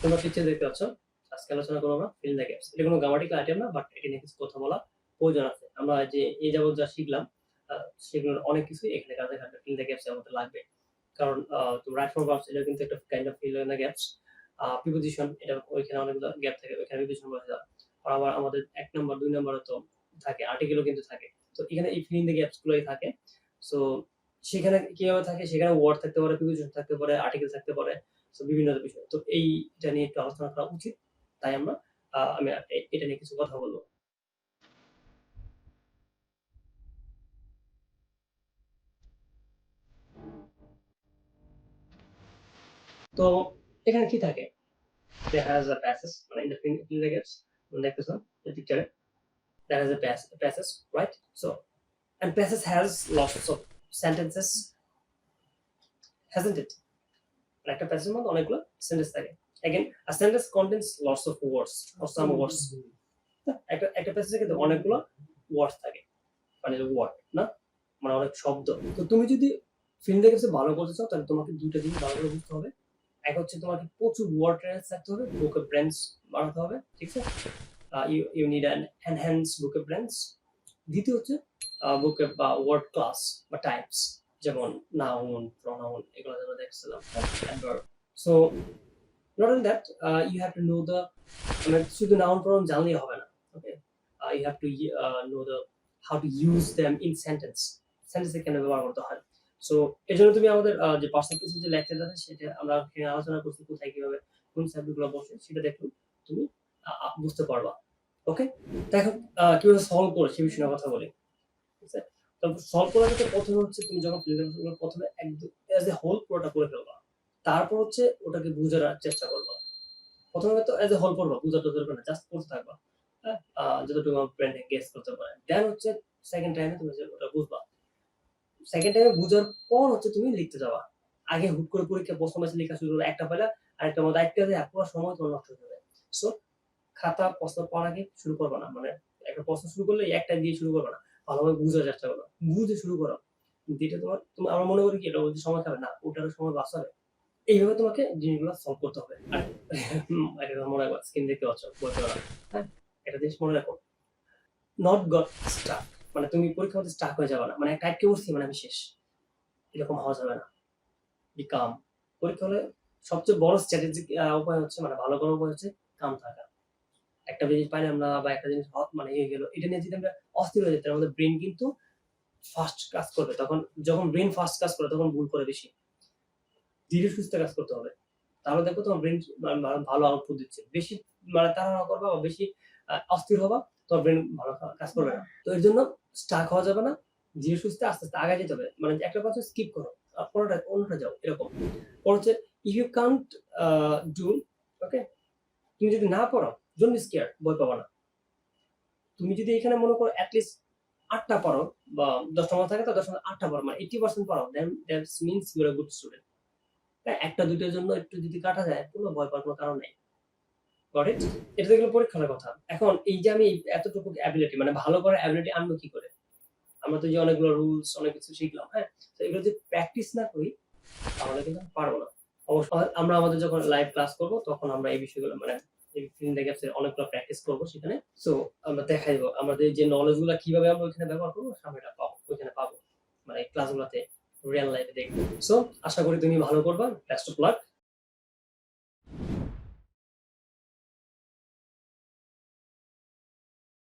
তোমরা দেখতে পাচ্ছ। আজকে আলোচনা করব ফিল দ্য গ্যাপস এটা কোনো গ্রামাটিক্যাল আইটেম না বাট এটা নিয়ে কিছু কথা বলা প্রয়োজন আছে। আমরা যে যা শিখলাম সেগুলোর অনেক কিছুই এখানে কাজে ফিল দ্য গ্যাপস মধ্যে লাগবে। কারণ রাইট ভার্বস এটা কিন্তু একটা kind of fill the gaps preposition এটা ওইখানে অনেকগুলো গ্যাপ থাকে, ওইখানে প্রিপোজিশন বলা যায়। আর আবার আমাদের এক নম্বর দুই নম্বরে তো থাকে আর্টিকেলও কিন্তু থাকে। তো এখানে এই ফিলিং দ্য গুলোই থাকে। সো সেখানে কীভাবে থাকে? সেখানে ওয়ার্ড থাকতে পারে প্রিপোজিশন থাকতে পারে আর্টিকেল থাকতে পারে। বিভিন্ন বিষয় তো এইটা নিয়ে একটু আলোচনা করা উচিত তাই আমরা আমি এটা নিয়ে কিছু কথা বলব তো এখানে কি থাকে there has a passage মানে in the fin- in the gaps the picture there has a pass- passage right so and passage has lots of sentences hasn't it মানে একটা প্যাসেজের মধ্যে অনেকগুলো সেন্টেন্স থাকে। Again, a sentence contains lots of words or some words. একটা একটা প্যাসেজে কিন্তু অনেকগুলো ওয়ার্ডস থাকে। মানে ওয়ার্ড না? মানে অনেক শব্দ। তো তুমি যদি ফিল্ম দেখে ভালো করতে চাও, তাহলে তোমাকে দুইটা জিনিস ভালো করে বুঝতে হবে। এক হচ্ছে তোমাকে প্রচুর ওয়ার্ড ট্রেন্স থাকতে হবে বুকে ব্রেন্স বানাতে হবে, ঠিক আছে? You you need an enhance বুকে ব্রেন্স দ্বিতীয় হচ্ছে বুকে বা ওয়ার্ড ক্লাস বা টাইপস যেমন নাউন প্রনাউন এগুলো যেন দেখছিলাম so not on that you have to know the মানে শুধু নাউন প্রনাউন জানলেই হবে না okay you have to know the how to use them in sentence সেন্টেন্সে কেন ব্যবহার করতে হয়? সো এর জন্য তুমি আমাদের আহ, যে পার্সেন্টেজ যে লেকচার আছে সেটা আমরা আলোচনা করছি কোথায় কীভাবে কোন সাবজেক্টগুলো বসে সেটা দেখলে তুমি বুঝতে পারবা ওকে দেখো কীভাবে সলভ করে সে বিষয়ে কথা বলি ঠিক আছে? প্রথমে হচ্ছে তুমি যখন প্রথমে একদম এ হোল পুরোটা করে ফেলবা। তারপর হচ্ছে ওটাকে চেষ্টা করবা। প্রথমে তো এ হোল তো দরকার না জাস্ট করতে থাকবা। হ্যাঁ? আমার ব্রেনে গেস করতে পারে। দেন হচ্ছে সেকেন্ড টাইমে তুমি ওটা বুঝবা। সেকেন্ড টাইমে বুঝার পর হচ্ছে তুমি লিখতে যাবা। আগে হুট করে পরীক্ষা, প্রশ্ন ম্যাচে লেখা শুরু করবে, একটা পেলে আরেকটা মধ্যে একটা দেয় পুরো সময় তোমার নষ্ট হয়ে যাবে। সো খাতা, প্রশ্ন আগে শুরু করবে না। মানে একটা প্রশ্ন শুরু করলে, একটা দিয়ে শুরু করবে না। ভালোভাবে বুঝার চেষ্টা করো। বুঝে শুরু করো। যেটা তোমার তুমি আমার মনে করি কি এটা বলতে সময় খাবে না। ওটারও সময় বাঁচাবে এইভাবে তোমাকে জিনিসগুলো সলভ করতে হবে। আর কথা মনে রাখবা স্ক্রিন দেখতে পাচ্ছ বলতে পারো। হ্যাঁ। একটা জিনিস মনে রাখো নট গট স্টাক মানে তুমি পরীক্ষা মধ্যে স্টাক হয়ে যাবে না। মানে একটা আটকে বসছি মানে আমি শেষ। এরকম হওয়া যাবে না। বি কাম পরীক্ষা হলে সবচেয়ে বড় স্ট্র্যাটেজিক উপায় হচ্ছে মানে ভালো করার উপায় হচ্ছে কাম থাকা। একটা জিনিস পাইলাম না বা একটা জিনিস হট মানে হয়ে গেল। এটা নিয়ে যদি আমরা অস্থির হয়ে যেতে আমাদের ব্রেন কিন্তু ফাস্ট কাজ করবে। তখন যখন ব্রেন ফাস্ট কাজ করে, তখন ভুল করে বেশি। ধীরে সুস্থে কাজ করতে হবে। তাহলে দেখো তোমার ব্রেন ভালো আউটপুট দিচ্ছে। বেশি মানে তাড়াহুড়া করবা বা বেশি অস্থির হবা, তোমার ব্রেন ভালো কাজ করবে না। তো এর জন্য স্টাক হওয়া যাবে না, ধীরে সুস্থে আস্তে আস্তে আগে যেতে হবে। মানে একটা কথা স্কিপ করো, আর পরেরটা অন্যটা যাও, এরকম। পর হচ্ছে if you can't do okay তুমি যদি না পড়ো বি স্কেয়ার বই পাবা না। তুমি যদি এখানে মনে করো অ্যাটলিস্ট আটটা পড়ো, বা দশটা মতো থাকে তো দশটা আটটা পড়ো মানে এইটি পার্সেন্ট পড়ো then that means your good student হ্যাঁ একটা দুটোর জন্য একটু যদি কাটা যায়, কোনো ভয় পাওয়ার কোনো কারণ নেই। গট এটা দেখল পরীক্ষার কথা। এখন এই যে আমি এতটুকু অ্যাবিলিটি মানে ভালো করার অ্যাবিলিটি আনব কি করে? আমরা তো যে অনেকগুলো রুলস অনেক কিছু শিখলাম হ্যাঁ? তো এগুলো যদি প্র্যাকটিস না করি, তাহলে কিন্তু পারব না। অবশ্য আমরা আমাদের যখন লাইভ ক্লাস করব, তখন আমরা এই বিষয়গুলো মানে এই গ্যাপসের অনেকগুলো প্র্যাকটিস করব সেখানে। সো আমরা দেখাই দেবো। আমাদের যে নলেজগুলো কীভাবে আমরা ওইখানে ব্যবহার করব সামনেটা পাবো, ওইখানে পাবো। মানে ক্লাসগুলোতে রিয়েল লাইফে দেখব। সো আশা করি তুমি ভালো করবা। Best of luck